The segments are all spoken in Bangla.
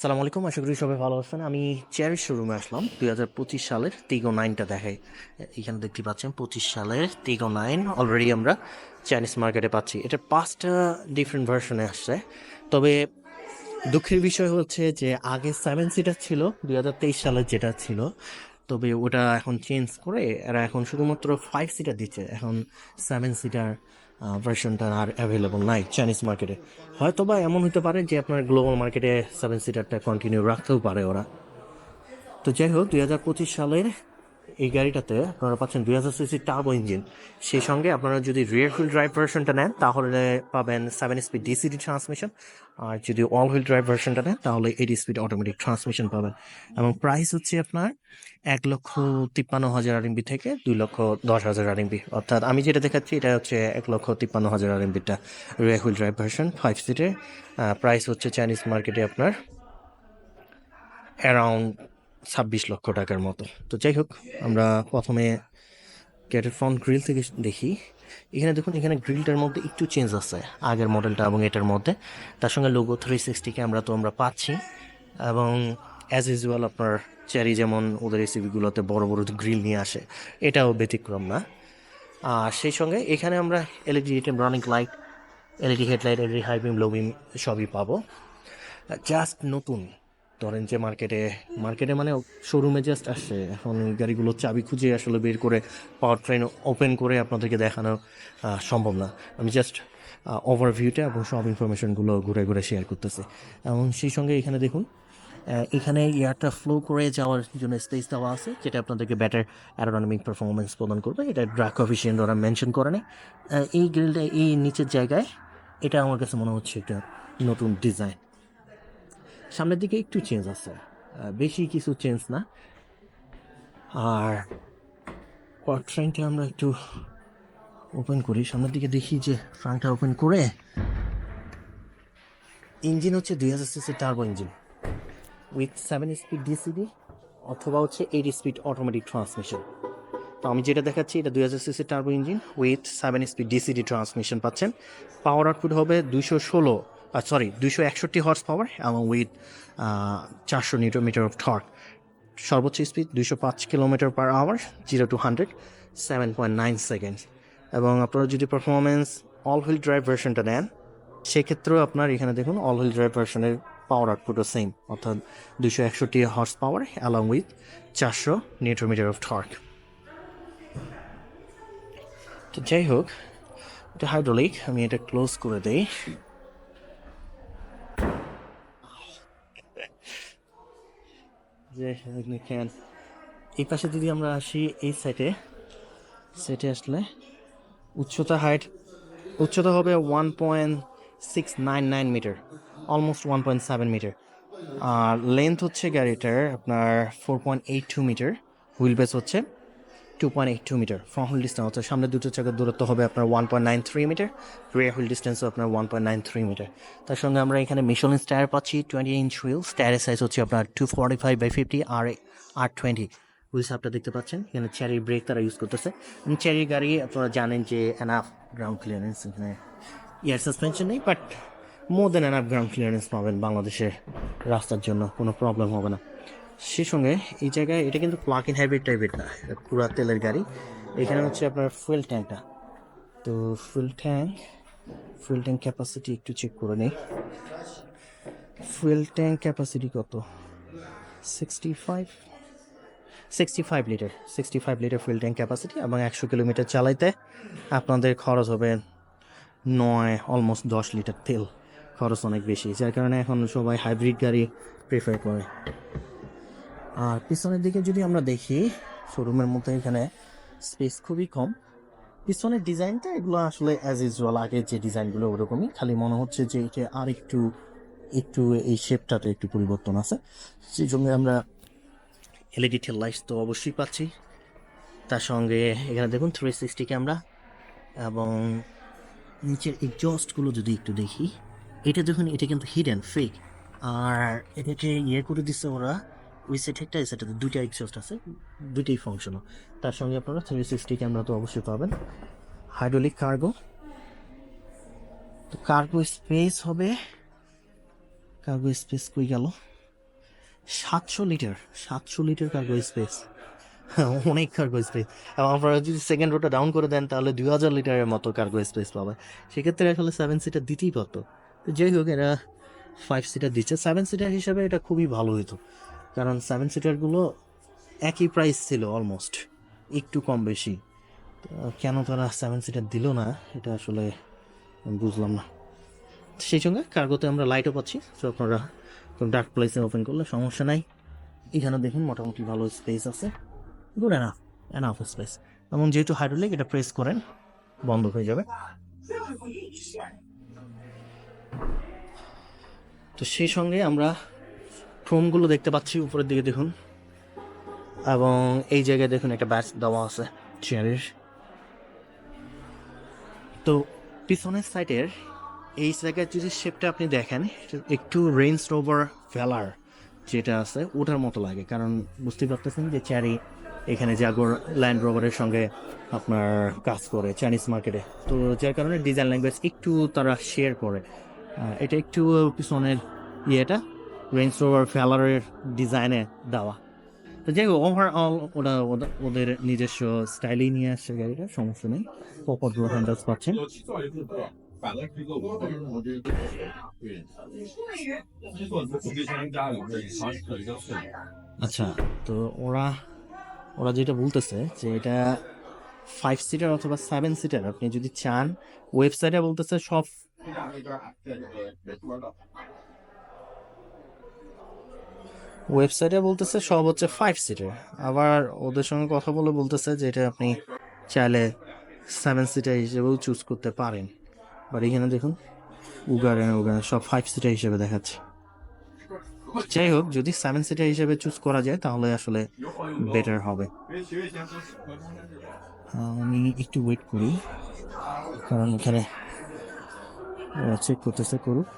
সালাম আলাইকুম, আশা করি সবাই ভালো আছেন। আমি চেয়ারের শোরুমে আসলাম। দুই হাজার পঁচিশ সালের তিগো নাইনটা দেখাই। এখানে দেখতে পাচ্ছেন, পঁচিশ সালের তিগো নাইন অলরেডি আমরা চাইনিজ মার্কেটে পাচ্ছি। এটার পাঁচটা ডিফারেন্ট ভার্সনে আসছে। তবে দুঃখের বিষয় হচ্ছে যে আগে সেভেন সিটার ছিল, দুই হাজার তেইশ সালের যেটা ছিল, তবে ওটা এখন চেঞ্জ করে এরা এখন শুধুমাত্র ফাইভ সিটার দিচ্ছে। এখন সেভেন সিটার ভার্সনটা আর অ্যাভেলেবল নাই চাইনিজ মার্কেটে হয়তো বা এমন হতে পারে যে আপনার গ্লোবাল মার্কেটে সেভেন সিটারটা কন্টিনিউ রাখতেও পারে ওরা। তো যাই হোক, দুই হাজার পঁচিশ সালের এই গাড়িটাতে আপনারা পাচ্ছেন দুই হাজার সিসি টার্বো ইঞ্জিন সেই সঙ্গে আপনারা যদি রিয়ার হুইল ড্রাইভ ভার্সনটা নেন, তাহলে পাবেন সেভেন স্পিড ডিসিডি ট্রান্সমিশন আর যদি অল হুইল ড্রাইভ ভার্সনটা নেন, তাহলে এইট স্পিড অটোমেটিক ট্রান্সমিশন পাবেন। এবং প্রাইস হচ্ছে আপনার এক লক্ষ তিপ্পান্ন হাজার আরএমবি থেকে দুই লক্ষ দশ হাজার আরএমবি অর্থাৎ আমি যেটা দেখাচ্ছি, এটা হচ্ছে এক লক্ষ তিপ্পান্ন হাজার আরএমবিটা rear wheel drive version five সিটের প্রাইস হচ্ছে চাইনিজ মার্কেটে আপনার অ্যারাউন্ড ছাব্বিশ লক্ষ টাকার মতো। তো যাই হোক, আমরা প্রথমে গেটের ফ্রন্ট গ্রিল থেকে দেখি। এখানে দেখুন, এখানে গ্রিলটার মধ্যে একটু চেঞ্জ আছে, আগের মডেলটা এবং এটার মধ্যে। তার সঙ্গে লোগো থ্রি সিক্সটি ক্যামেরা তো আমরা পাচ্ছি। এবং অ্যাজ ইউজুয়াল আপনার চেরি যেমন ওদের রেসিপিগুলোতে বড় বড় গ্রিল নিয়ে আসে, এটাও ব্যতিক্রম না। আর সেই সঙ্গে এখানে আমরা LED running light LED headlight LED high beam low beam সবই পাবো। জাস্ট নতুন ধরেন যে মার্কেটে মার্কেটে মানে শোরুমে জাস্ট আসছে। এখন ওই গাড়িগুলো চাবি খুঁজে আসলে বের করে পাওয়ার ট্রেন ওপেন করে আপনাদেরকে দেখানো সম্ভব না। আমি জাস্ট ওভারভিউটা এবং সব ইনফরমেশনগুলো ঘুরে ঘুরে শেয়ার করতেছি। এবং সেই সঙ্গে এখানে দেখুন এখানে এয়ারটা ফ্লো করে যাওয়ার জন্য স্পেস দেওয়া আছে, যেটা আপনাদেরকে ব্যাটার অ্যারোনমিক পারফরমেন্স প্রদান করবে। এটা ড্রাক অফিসিয়েন্ট ওরা মেনশন করে নেই। এই গ্রিলটা এই নিচের জায়গায়, এটা আমার কাছে মনে হচ্ছে একটা নতুন ডিজাইন সামনের দিকে একটু চেঞ্জ আছে। বেশি কিছু চেঞ্জ না। আর ট্রেনটা আমরা একটু ওপেন করি। সামনের দিকে দেখি যে ফ্রাঙ্কটা ওপেন করে ইঞ্জিন হচ্ছে দুই হাজার CC turbo engine with seven speed DCD অথবা হচ্ছে এইট স্পিড অটোমেটিক ট্রান্সমিশন তো আমি যেটা দেখাচ্ছি, এটা দুই হাজার CC turbo engine with seven speed DCD transmission পাচ্ছেন। পাওয়ার আউটপুট হবে দুইশো ষোলো সরি দুইশো একষট্টি হর্স পাওয়ার এবং উইথ চারশো নিউটোমিটার অফ টর্ক সর্বোচ্চ স্পিড দুইশো পাঁচ kilometre per hour zero to hundred seven point nine seconds এবং আপনারা যদি পারফরমেন্স অল হুইল ড্রাইভ ভার্সনটা নেন, সেক্ষেত্রেও আপনার এখানে দেখুন অল হুইল ড্রাইভ ভার্সনের পাওয়ার আউটপুটও সেম অর্থাৎ দুশো একষট্টি হর্স পাওয়ার অ্যালং উইথ চারশো নিউটোমিটার অফ টর্ক তো যাই হোক, এটা হাইড্রোলিক আমি এটা ক্লোজ করে দেই। যে দেখেন এই পাশে যদি আমরা আসি এই সাইডে সেটে আসলে উচ্চতা হাইট উচ্চতা হবে one point six nine nine metre almost one point seven metre আর লেন্থ হচ্ছে গাড়িটার আপনার four point eight two metre wheel base হচ্ছে two point eight two metre front wheel distance অর্থাৎ সামনে দুটো চাকার দূরত্ব হবে আপনার one point nine three metre rear wheel ডিস্টেন্সও আপনার one point nine three metre তার সঙ্গে আমরা এখানে মিশলিন স্টার পাচ্ছি টোয়েন্টি ইঞ্চ হুইল স্টারের সাইজ হচ্ছে আপনার two forty five by fifty R R twenty wheels আপনারা দেখতে পাচ্ছেন। এখানে চেরির ব্রেক তারা ইউজ করতেছে। চেরির গাড়ি, আপনারা জানেন যে এনাফ গ্রাউন্ড ক্লিয়ারেন্স এখানে ইয়ার সাসপেনশন নেই but more than enough ground clearance পাবেন বাংলাদেশের রাস্তার জন্য, কোনো প্রবলেম হবে না। সে সঙ্গে এই জায়গায় এটা কিন্তু প্লাগ ইন হাইব্রিড টাইপের না পুরা তেলের গাড়ি। এখানে হচ্ছে আপনার ফুয়েল ট্যাঙ্কটা তো fuel tank fuel tank capacity একটু চেক করে নেই। ফুয়েল ট্যাঙ্ক ক্যাপাসিটি কত? Sixty five sixty five litre sixty five litre fuel tank capacity এবং একশো কিলোমিটার চালাইতে আপনাদের খরচ হবে নয় অলমোস্ট দশ লিটার তেল। খরচ অনেক বেশি, যার কারণে এখন সবাই হাইব্রিড গাড়ি প্রেফার করে। আর পিছনের দিকে যদি আমরা দেখি শোরুমের মধ্যে এখানে স্পেস খুবই কম। পিছনের ডিজাইনটা এগুলো আসলে অ্যাজ ইউজুয়াল আগের যে ডিজাইনগুলো ওরকমই, খালি মনে হচ্ছে যে এটা আর একটু একটু এই শেপটাতে একটু পরিবর্তন আছে। সেই জন্য আমরা এলইডি টেল লাইটস তো অবশ্যই পাচ্ছি। তার সঙ্গে এখানে দেখুন থ্রি সিক্সটি ক্যামেরা এবং নিচের এক্সস্টগুলো যদি একটু দেখি, এটা দেখুন, এটা কিন্তু হিডেন ফেক আর এটাকে ইয়ে করে দিচ্ছে ওরা ওই সেট একটা এই সেটাতে দুইটা এক্সস্ট আছে, দুইটাই ফাংশনাল তার সঙ্গে আপনারা থ্রি সিক্সটি ক্যামেরা তো অবশ্যই পাবেন। হাইড্রোলিক কার্গো তো কার্গো স্পেস হবে কার্গো স্পেস কই গেল? সাতশো লিটার সাতশো লিটার কার্গো স্পেস অনেক কার্গো স্পেস এবং আপনারা যদি সেকেন্ড রোটা ডাউন করে দেন, তাহলে দুই হাজার লিটারের মতো কার্গো স্পেস পাবে সেক্ষেত্রে আসলে সেভেন সিটার দিতেই পারতো। তো যাই হোক, এরা ফাইভ সিটার দিচ্ছে। সেভেন সিটার হিসাবে এটা খুবই ভালো হতো কারণ সেভেন সিটারগুলো একই প্রাইস ছিল অলমোস্ট একটু কম বেশি। কেন তারা সেভেন সিটার দিল না, এটা আসলে বুঝলাম না। সেই সঙ্গে কার্গোতে আমরা লাইটও পাচ্ছি, তো আপনারা ডার্ক প্লেসে ওপেন করলে সমস্যা নাই। এখানে দেখুন মোটামুটি ভালো স্পেস আছে। গুড এনাফ এনাফ স্পেস এবং যেহেতু হাইড্রোলিক এটা প্রেস করেন, বন্ধ হয়ে যাবে। তো সেই সঙ্গে আমরা ক্রোমগুলো দেখতে পাচ্ছি উপরের দিকে দেখুন। এবং এই জায়গায় দেখুন একটা ব্যাচ দেওয়া আছে, চেয়ারের। তো পিছনের সাইডের এই জায়গায় যদি শেপটা আপনি দেখেন, একটু রেঞ্জ রোভার ভ্যালার যেটা আছে, ওটার মতো লাগে। কারণ বুঝতে পারতেছেন যে চ্যারি এখানে জাগর ল্যান্ড রোভারের সঙ্গে আপনার কাজ করে চাইনিজ মার্কেটে তো যার কারণে ডিজাইন ল্যাঙ্গুয়েজ একটু তারা শেয়ার করে। এটা একটু পিছনের ইয়েটা। রেঞ্জ রোভার ফেলারের ডিজাইনে দেওয়া। তো যাই হোক ওভারঅল ওরা, ওদের নিজস্ব স্টাইলেই নিয়ে আসছে গাড়িটা, সমস্যা নেই। পপগুলো হ্যান্ডেলস পাচ্ছেন আচ্ছা তো ওরা ওরা যেটা বলতেছে যে এটা ফাইভ সিটার অথবা সেভেন সিটার আপনি যদি চান ওয়েবসাইটে বলতেছে সব ওয়েবসাইটে বলতেছে সব হচ্ছে ফাইভ সিটার আবার ওদের সঙ্গে কথা বলে বলতেছে যে এটা আপনি চাইলে সেভেন সিটার হিসেবেও চুজ করতে পারেন। আর এখানে দেখুন উগার উগার সব ফাইভ সিটার হিসেবে দেখাচ্ছে। যাই হোক, যদি সেভেন সিটার হিসেবে চুজ করা যায়, তাহলে আসলে বেটার হবে। আমি একটু ওয়েট করি, কারণ এখানে চেক করতেছে করুক।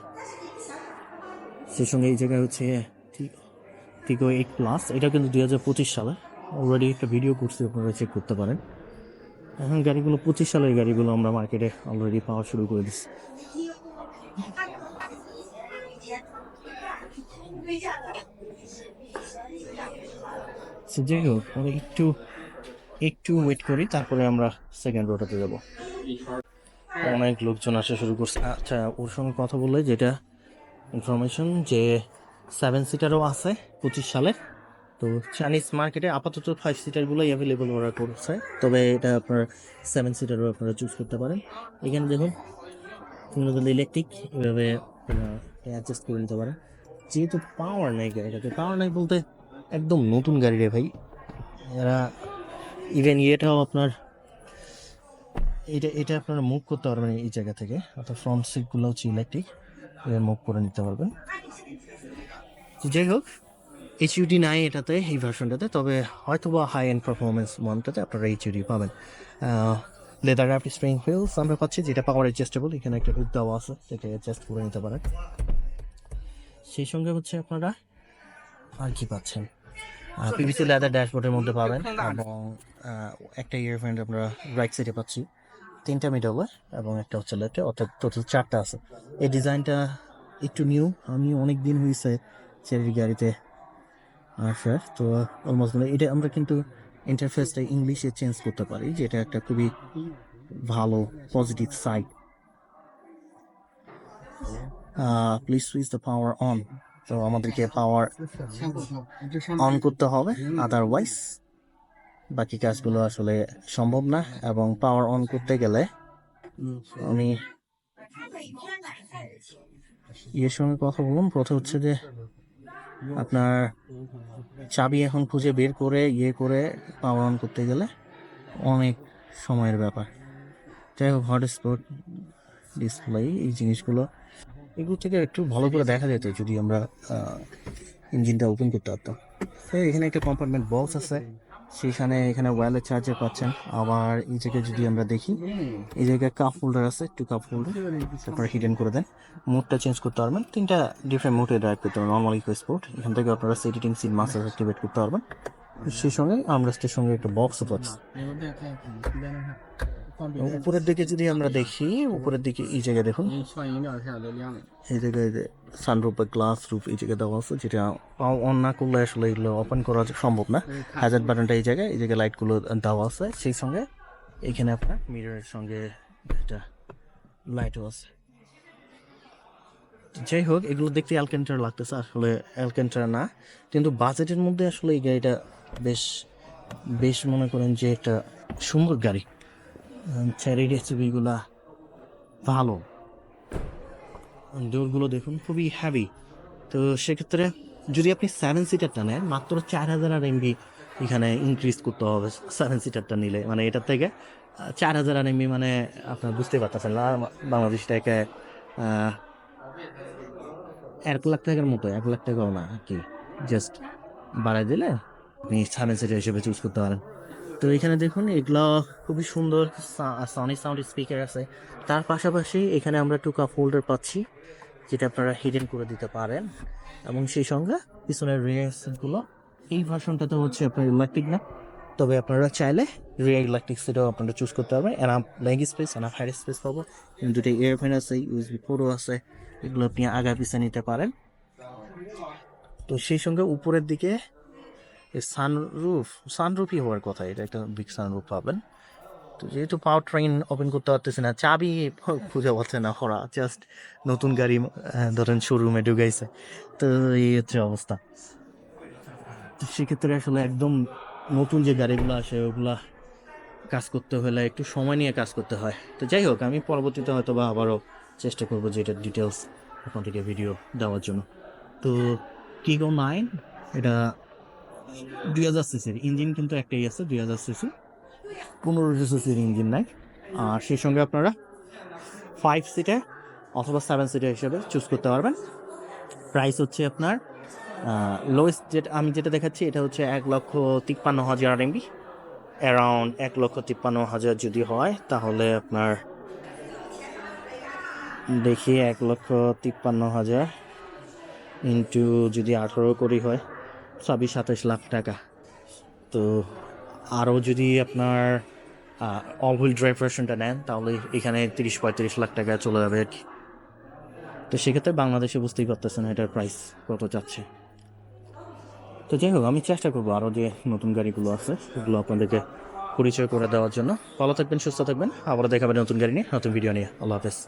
সেই সঙ্গে এই জায়গায় হচ্ছে টিকো এইট প্লাস এটা কিন্তু দুই হাজার পঁচিশ সালে। অলরেডি একটা ভিডিও করছি, আপনারা চেক করতে পারেন। এখন গাড়িগুলো, পঁচিশ সালের গাড়িগুলো আমরা মার্কেটে অলরেডি পাওয়া শুরু করে দিচ্ছি যাই হোক, আমরা একটু একটু ওয়েট করি, তারপরে আমরা সেকেন্ড রোটাতে যাব। অনেক লোকজন আসা শুরু করছে। আচ্ছা ওর সঙ্গে কথা বললে যেটা ইনফরমেশন যে সেভেন সিটারও আছে পঁচিশ সালে তো চাইনিজ মার্কেটে আপাতত ফাইভ সিটারগুলোই অ্যাভেলেবল ওরা করছে। তবে এটা আপনার সেভেন সিটারও আপনারা চুজ করতে পারেন। এখানে দেখুন কিন্তু ইলেকট্রিক এভাবে অ্যাডজাস্ট করে নিতে পারেন। যেহেতু পাওয়ার নাই গাড়িটাতে পাওয়ার নাই বলতে একদম নতুন গাড়ি রে ভাই। এরা ইভেন ইয়েটাও আপনার, এটা এটা আপনারা মুভ করতে পারবেন এই জায়গা থেকে। অর্থাৎ ফ্রন্ট সিটগুলো হচ্ছে ইলেকট্রিক মুভ করে নিতে পারবেন। যাই হোক এইচইউডি নাই এটাতে, এই ভার্সনটাতে তবে হয়তো বা হাই এন্ড পারফরমেন্স ওয়ানটাতে আপনারা এইচইউডি পাবেন। লেদার র্যাপি স্প্রিং হুইলস আমরা পাচ্ছি, যেটা পাওয়ার অ্যাডজাস্টেবল এখানে একটা হুক দেওয়া আছে যেটা অ্যাডজাস্ট করে নিতে পারেন। সেই সঙ্গে হচ্ছে আপনারা আর কি পাচ্ছেন? পিভিসি লেদার ড্যাশবোর্ডের মধ্যে পাবেন, এবং একটা ইয়ারফ্রেন্ড আমরা রাইট সাইডে পাচ্ছি, তিনটা মিডলে এবং একটা হচ্ছে লেফটে অর্থাৎ টোটাল চারটা আছে। এই ডিজাইনটা একটু নিউ আমি অনেক দিন হয়েছে চেরির গাড়িতে আসার তো অলমোস্ট মানে এটা আমরা কিন্তু ইন্টারফেসটা ইংলিশে চেঞ্জ করতে পারি, যেটা একটা খুবই ভালো positive side please switch the power on তো আমাদেরকে পাওয়ার অন করতে হবে আদারওয়াইজ বাকি কাজগুলো আসলে সম্ভব না, এবং পাওয়ার অন করতে গেলে আমি ইয়ের সঙ্গে কথা বলুন প্রথম হচ্ছে যে আপনার চাবি এখন খুঁজে বের করে ইয়ে করে পাওয়ার অন করতে গেলে অনেক সময়ের ব্যাপার। যাই হোক হটস্পট ডিসপ্লে এই জিনিসগুলো, এগুলো থেকে একটু ভালো করে দেখা যেত যদি আমরা ইঞ্জিনটা ওপেন করতে পারতাম। এখানে একটা কম্পার্টমেন্ট বক্স আছে। সেখানে এখানে ওয়ালেট চার্জার পাচ্ছেন। আবার এই জায়গায় যদি আমরা দেখি, এই জায়গায় কাপ হোল্ডার আছে টু কাপ হোল্ডার আপনারা হিডেন করে দেন। মুডটা চেঞ্জ করতে পারবেন। তিনটা ডিফারেন্ট মুডে ড্রাইভ করতে পারবেন। নর্মাল ইকো স্পোর্ট এখান থেকে আপনারা সিটিং সিট মাসাজ অ্যাক্টিভেট করতে পারবেন। সেই সঙ্গে আমরাস্টের সঙ্গে একটা বক্সও পাচ্ছি। উপরের দিকে যদি আমরা দেখি উপরের দিকে এই জায়গায় দেখুন। এই জায়গায় যে সানরুফ বা গ্লাস রুপ এই জায়গায় দেওয়া আছে যেটা অন না করলে আসলে এগুলো ওপেন করা সম্ভব না। হাজার বাটনটা এই জায়গায় এই জায়গায় লাইটগুলো দেওয়া আছে। সেই সঙ্গে এখানে আপনার মিররের সঙ্গে একটা লাইটও আছে। যাই হোক এগুলো দেখতে অ্যালকেন্টার লাগতেছে আসলে অ্যালকেন্টার না। কিন্তু বাজেটের মধ্যে আসলে এই গাড়িটা বেশ বেশ মনে করেন যে একটা সুন্দর গাড়ি। চ্যারিটি এসিবিগুলা ভালো। ডোরগুলো দেখুন, খুবই হ্যাভি তো সেক্ষেত্রে যদি আপনি সেভেন সিটারটা নেন, মাত্র চার হাজার আর এমবি এখানে ইনক্রিজ করতে হবে সেভেন সিটারটা নিলে। মানে এটার থেকে চার হাজার আর এমবি মানে আপনার বুঝতে পারতেছেন না, বাংলাদেশ থেকে এক লাখ টাকার মতো, এক লাখ টাকাও না আর কি। জাস্ট বাড়াই দিলে আপনি সেভেন সিটার হিসেবে চুজ করতে পারেন। তো এখানে দেখুন, এগুলো খুবই সুন্দর সনি সাউন্ড স্পিকার আছে। তার পাশাপাশি এখানে আমরা টু কাপ হোল্ডার পাচ্ছি, যেটা আপনারা হিডেন করে দিতে পারেন। এবং সেই সঙ্গে পিছনের রিয়ার্সগুলো এই ভার্সনটা তো হচ্ছে আপনার ইলেকট্রিক না। তবে আপনারা চাইলে রিয়ার ইলেকট্রিক সেটাও আপনারা চুজ করতে পারবেন। Enough leg space enough head space পাবো। দুটো এয়ারফ্যান আছে ইউএসবি পোর্টও আছে। এগুলো আপনি আগা পিছে নিতে পারেন। তো সেই সঙ্গে উপরের দিকে সানরুফ সানরুফই হওয়ার কথা, এটা একটা বিগ সানরুফ পাবেন। তো যেহেতু পাওয়ার ট্রেন ওপেন করতে পারতেছে না, চাবি খুঁজে পাচ্ছে না ওরা জাস্ট নতুন গাড়ি ধরেন শোরুমে ঢুকাইছে। তো এই হচ্ছে অবস্থা। সেক্ষেত্রে আসলে একদম নতুন যে গাড়িগুলো আসে, ওগুলা কাজ করতে হলে একটু সময় নিয়ে কাজ করতে হয়। তো যাই হোক, আমি পরবর্তীতে হয়তো বা আবারও চেষ্টা করব যে এটার ডিটেলস ওখান থেকে ভিডিও দেওয়ার জন্য। তো কিগো নাইন এটা দুই হাজার সিসির ইঞ্জিন কিন্তু একটাই আছে, দুই হাজার সিসি। পনেরোশো সিসির ইঞ্জিন নাই। আর সেই সঙ্গে আপনারা ফাইভ সিটার অথবা সেভেন সিটার হিসেবে চুজ করতে পারবেন। প্রাইস হচ্ছে আপনার লোয়েস্ট যেটা আমি যেটা দেখাচ্ছি, এটা হচ্ছে এক লক্ষ তিপ্পান্ন হাজার আর এমবি অ্যারাউন্ড এক লক্ষ তিপ্পান্ন হাজার যদি হয়, তাহলে আপনার দেখি এক লক্ষ তিপ্পান্ন হাজার ইন্টু যদি আঠারো কোটি হয়। ছাব্বিশ সাতাশ লাখ টাকা। তো আরও যদি আপনার অল হুইল ড্রাইভ ভার্সনটা নেন, তাহলে এখানে তিরিশ পঁয়ত্রিশ লাখ টাকা চলে যাবে আর কি। তো সেক্ষেত্রে বাংলাদেশে বুঝতেই পারতেছেন এটার প্রাইস কত যাচ্ছে। তো যাই হোক, আমি চেষ্টা করব আরও যে নতুন গাড়িগুলো আছে, সেগুলো আপনাদেরকে পরিচয় করে দেওয়ার জন্য। ভালো থাকবেন, সুস্থ থাকবেন। আবারও দেখাবেন নতুন গাড়ি নিয়ে, নতুন ভিডিও নিয়ে। আল্লাহ হাফেজ।